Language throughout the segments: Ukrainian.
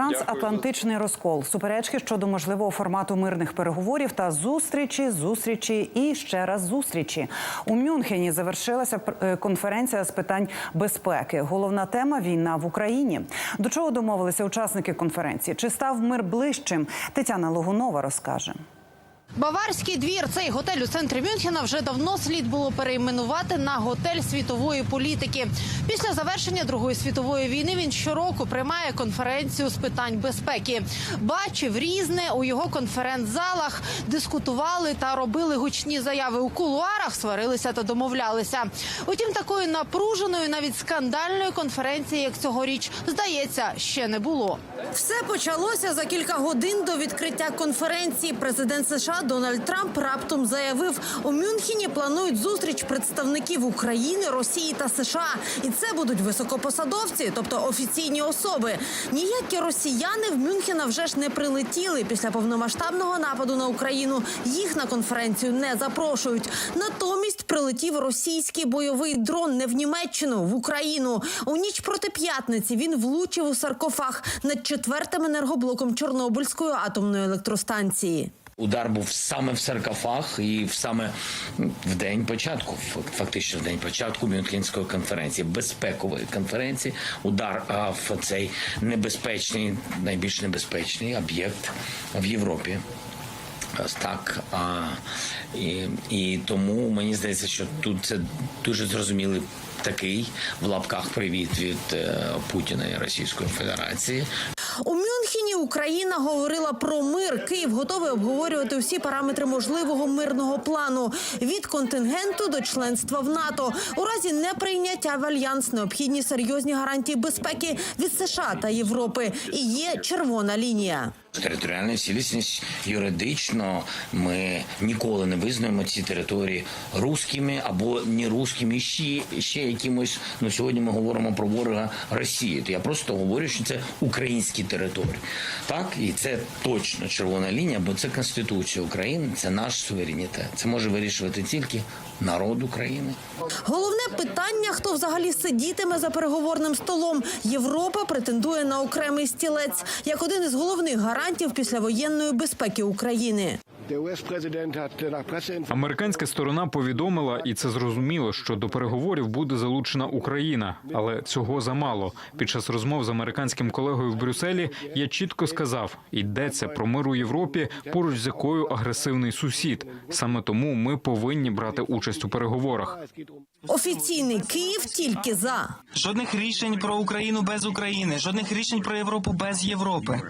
Трансатлантичний розкол, суперечки щодо можливого формату мирних переговорів та зустрічі, зустрічі і ще раз зустрічі. У Мюнхені завершилася е, конференція з питань безпеки. Головна тема війна в Україні. До чого домовилися учасники конференції? Чи став мир ближчим? Тетяна Логунова розкаже. Баварський двір цей готель у центрі Мюнхена вже давно слід було перейменувати на готель світової політики. Після завершення Другої світової війни він щороку приймає конференцію з питань безпеки. Бачив різне у його конференц-залах, дискутували та робили гучні заяви у кулуарах, сварилися та домовлялися. Утім, такої напруженої, навіть скандальної конференції, як цьогоріч, здається, ще не було. Все почалося за кілька годин до відкриття конференції. Президент США Дональд Трамп раптом заявив, у Мюнхені планують зустріч представників України, Росії та США. І це будуть високопосадовці, тобто офіційні особи. Ніякі росіяни в Мюнхена вже ж не прилетіли після повномасштабного нападу на Україну. Їх на конференцію не запрошують. Натомість прилетів російський бойовий дрон не в Німеччину, в Україну. У ніч проти п'ятниці він влучив у саркофаг над четвертим енергоблоком Чорнобильської атомної електростанції. Удар був саме в саркофаг і саме в день початку, фак- фактично в день початку Мюнхенської конференції, безпекової конференції. Удар в цей небезпечний, найбільш небезпечний об'єкт в Європі. Так. А, і, і тому мені здається, що тут це дуже зрозумілий такий в лапках привіт від е, Путіна і Російської Федерації. У Мюнхені Україна говорила про мир. Київ готовий обговорювати всі параметри можливого мирного плану від контингенту до членства в НАТО. У разі неприйняття в альянс необхідні серйозні гарантії безпеки від США та Європи. І є червона лінія. Територіальна цілісність юридично ми ніколи не визнаємо ці території руськими або не руськими, ще, ще якимось. Ну сьогодні ми говоримо про ворога Росії. То я просто говорю, що це українські території. Так, і це точно червона лінія, бо це Конституція України, це наш суверенітет. Це може вирішувати тільки народ України. Головне питання: хто взагалі сидітиме за переговорним столом. Європа претендує на окремий стілець як один із головних гарантів післявоєнної безпеки України. Американська сторона повідомила, і це зрозуміло, що до переговорів буде залучена Україна, але цього замало. Під час розмов з американським колегою в Брюсселі я чітко сказав: йдеться про мир у Європі, поруч з якою агресивний сусід. Саме тому ми повинні брати участь у переговорах. Офіційний Київ тільки за. Жодних рішень про Україну без України, жодних рішень про Європу без Європи.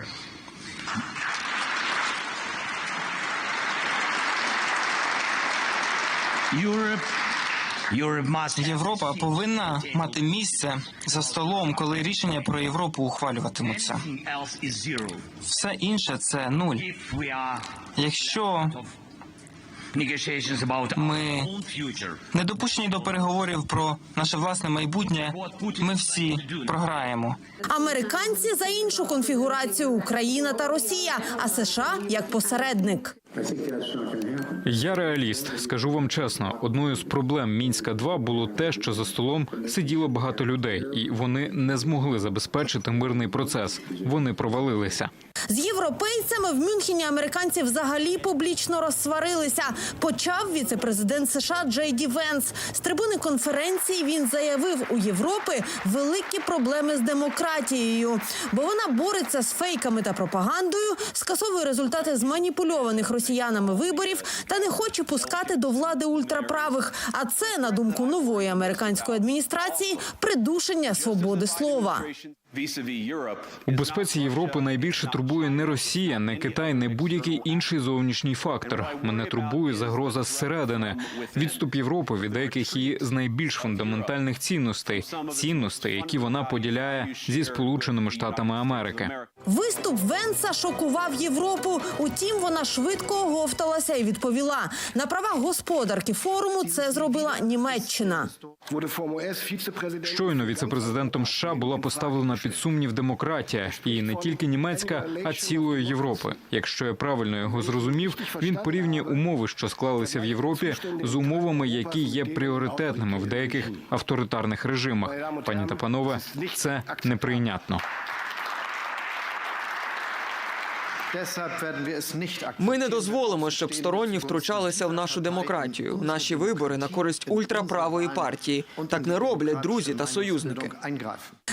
Європа повинна мати місце за столом, коли рішення про Європу ухвалюватимуться. Все інше це нуль. Якщо Ми не допущені до переговорів про наше власне майбутнє, ми всі програємо. Американці за іншу конфігурацію Україна та Росія, а США як посередник. Я реаліст. Скажу вам чесно, одною з проблем мінська 2 було те, що за столом сиділо багато людей, і вони не змогли забезпечити мирний процес. Вони провалилися. З європейцями в Мюнхені американці взагалі публічно розсварилися. Почав віце-президент США Джей Ді Венс. З трибуни конференції він заявив, у Європи великі проблеми з демократією, бо вона бореться з фейками та пропагандою, скасовує результати зманіпульованих росіянами виборів та не хоче пускати до влади ультраправих. А це, на думку нової американської адміністрації, придушення свободи слова. У безпеці Європи найбільше турбує не Росія, не Китай, не будь-який інший зовнішній фактор. Мене турбує загроза зсередини, відступ Європи від деяких її з найбільш фундаментальних цінностей, цінностей, які вона поділяє зі Сполученими Штатами Америки. Виступ Венса шокував Європу. Утім, вона швидко оговталася і відповіла на правах господарки форуму. Це зробила Німеччина. Щойно віцепрезидентом США була поставлена під сумнів демократія, і не тільки німецька, а цілої Європи. Якщо я правильно його зрозумів, він порівнює умови, що склалися в Європі, з умовами, які є пріоритетними в деяких авторитарних режимах. Пані та панове, це неприйнятно. Ми не дозволимо, щоб сторонні втручалися в нашу демократію, в наші вибори на користь ультраправої партії. Так не роблять друзі та союзники.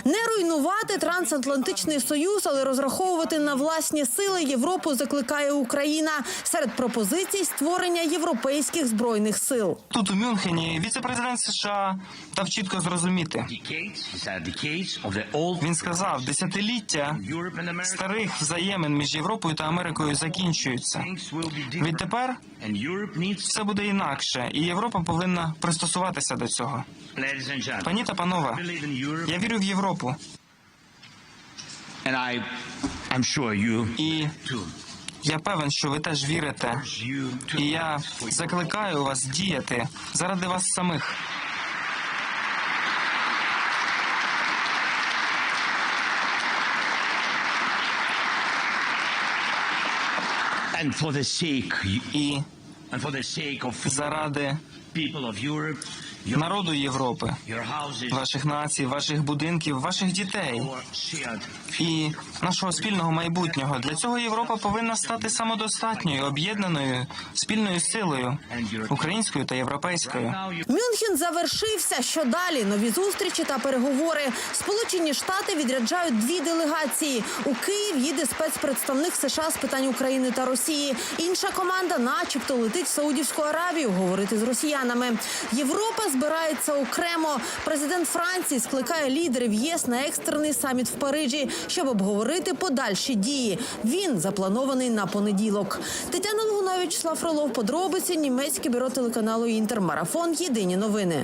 Не руйнувати трансатлантичний союз, але розраховувати на власні сили Європу закликає Україна серед пропозицій створення європейських збройних сил. Тут у Мюнхені віце-президент США дав чітко зрозуміти. Він сказав, десятиліття старих взаємин між Європою та Америкою закінчуються. Відтепер все буде інакше, і Європа повинна пристосуватися до цього. Пані та панове, я вірю в Європу, і я певен, що ви теж вірите. І я закликаю вас діяти заради вас самих. And for the sake, І and for the sake of заради people of Europe, your, народу Європи, your ваших націй, ваших будинків, ваших дітей і нашого спільного майбутнього. Для цього Європа повинна стати самодостатньою, об'єднаною спільною силою українською та європейською. Мюнхен завершився. Що далі? Нові зустрічі та переговори. Сполучені Штати відряджають дві делегації. У Київ їде спецпредставник США з питань України та Росії. Інша команда, начебто, летить в Саудівську Аравію говорити з росіянами. Європа збирається окремо. Президент Франції скликає лідерів ЄС на екстрений саміт в Парижі, щоб обговорити подальші дії. Він запланований на понеділок. Тетяна Лугунович, Слав Фролов, подробиці німецьке бюро телеканалу Інтермарафон. Єдині новини.